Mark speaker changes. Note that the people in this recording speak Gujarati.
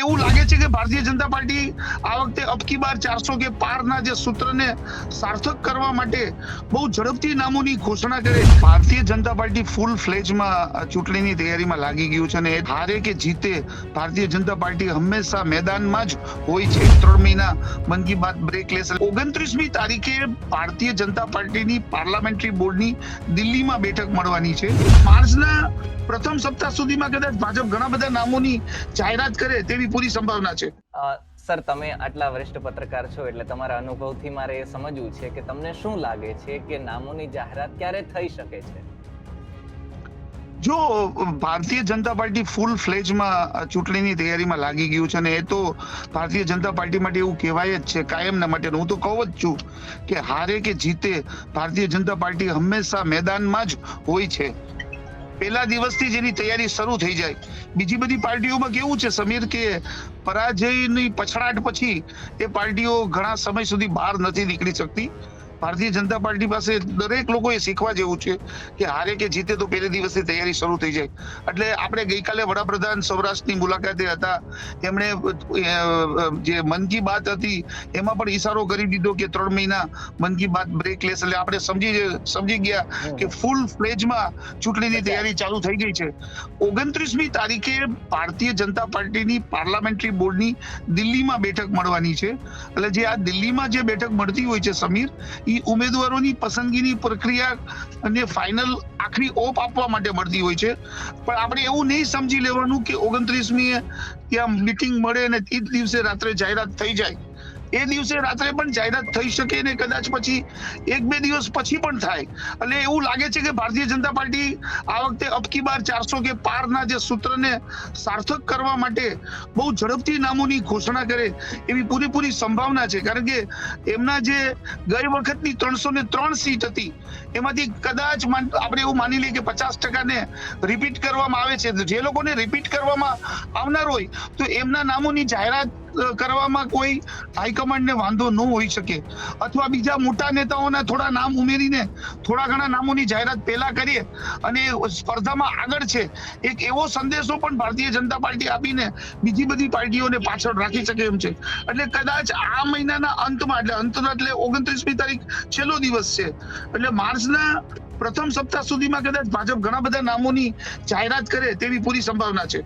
Speaker 1: એવું લાગે છે કે ભારતીય જનતા પાર્ટી આ વખતે અબકી બાર ચારસો કે પારના જે સૂત્રને સાર્થક કરવા માટે બહુ ઝડપથી નામોની ઘોષણા કરે. ભારતીય જનતા પાર્ટી ફૂલ ફ્લેજમાં ચૂંટણીની તૈયારીમાં લાગી ગયું છે અને હારે કે જીતે ભારતીય જનતા પાર્ટી હંમેશા મેદાનમાં જ હોય છે. ત્રણ મહિના મન કી બાત બ્રેક લેશે. ઓગણત્રીસમી તારીખે ભારતીય જનતા પાર્ટીની પાર્લામેન્ટરી બોર્ડની દિલ્હીમાં બેઠક મળવાની છે. માર્ચના પ્રથમ સપ્તાહ સુધીમાં કદાચ ભાજપ ઘણા બધા નામોની જાહેરાત કરે તેવી પૂરી સંભાવના છે.
Speaker 2: સર તમે આટલા વરિષ્ઠ પત્રકાર છો એટલે તમારા અનુભવથી મારે એ સમજવું છે કે તમને શું લાગે છે કે નામોની જાહેરાત ક્યારે થઈ શકે છે?
Speaker 1: જો ભારતીય જનતા પાર્ટી ફૂલ ફ્લેજમાં ચૂંટણીની તૈયારીમાં લાગી ગયું છે અને એ તો ભારતીય જનતા પાર્ટી માટે એવું કહેવાય જ છે કાયમના માટે. હું તો કહું જ છું કે હારે કે જીતે ભારતીય જનતા પાર્ટી હંમેશા મેદાનમાં જ હોય છે. પહેલા દિવસથી જેની તૈયારી શરૂ થઈ જાય. બીજી બધી પાર્ટીઓમાં કેવું છે સમીર, કે પરાજયની પછડાટ પછી એ પાર્ટીઓ ઘણા સમય સુધી બહાર નથી નીકળી શકતી? ભારતીય જનતા પાર્ટી પાસે દરેક લોકોએ શીખવા જેવું છે કે હારે કે જીતે તો પહેલે દિવસથી તૈયારી શરૂ થઈ જાય. એટલે આપણે ગઈકાલે વડાપ્રધાન સૌરાષ્ટ્રની મુલાકાતે હતા. એમણે જે મન કી બાત હતી એમાં પણ ઈશારો કરી દીધો કે ત્રણ મહિના મન કી બાત બ્રેક લેશે. એટલે આપણે સમજી સમજી ગયા કે ફૂલ ફ્લેજમાં ચૂંટણીની તૈયારી ચાલુ થઈ ગઈ છે. ઓગણત્રીસમી તારીખે ભારતીય જનતા પાર્ટીની પાર્લામેન્ટરી બોર્ડની દિલ્હીમાં બેઠક મળવાની છે. એટલે જે આ દિલ્હીમાં જે બેઠક મળતી હોય છે સમીર એ ઉમેદવારોની પસંદગીની પ્રક્રિયા અને ફાઇનલ આખરી ઓપ આપવા માટે મળતી હોય છે. પણ આપણે એવું નહીં સમજી લેવાનું કે ઓગણત્રીસમી ત્યાં મીટિંગ મળે અને એ જ દિવસે રાત્રે જાહેરાત થઈ જાય. એ દિવસે રાત્રે પણ જાહેરાત થઈ શકે ને કદાચ પછી એક બે દિવસ પછી પણ થાય. એટલે એવું લાગે છે કે ભારતીય જનતા પાર્ટી આ વખતે અબકી બાર ચારસો કે પારના જે સૂત્રને સાર્થક કરવા માટે બહુ ઝડપથી નામોની ઘોષણા કરે એવી પૂરેપૂરી સંભાવના છે. કારણ કે એમના જે ગઈ વખતની ત્રણસો ને ત્રણ સીટ હતી, એમાંથી કદાચ આપણે એવું માની લઈએ કે પચાસ ટકાને રિપીટ કરવામાં આવે છે. જે લોકોને રિપીટ કરવામાં આવનાર હોય, તો એમના નામોની જાહેરાત કરવામાં કોઈ હાઈકમાન્ડને વાંધો ન હોઈ શકે. અથવા બીજા મોટા નેતાઓના થોડા નામ ઉમેરીને થોડા ઘણા નામોની જાહેરાત પહેલા કરીએ અને સ્પર્ધામાં આગળ છે. એક એવો સંદેશો પણ ભારતીય જનતા પાર્ટી આપીને બીજી બધી પાર્ટીઓને પાછળ રાખી શકે એમ છે. એટલે કદાચ આ મહિનાના અંતમાં, એટલે અંતમાં એટલે ઓગણત્રીસમી તારીખ છેલ્લો દિવસ છે. એટલે માર્ચના પ્રથમ સપ્તાહ સુધીમાં કદાચ ભાજપ ઘણા બધા નામોની જાહેરાત કરે તેવી પૂરી સંભાવના છે.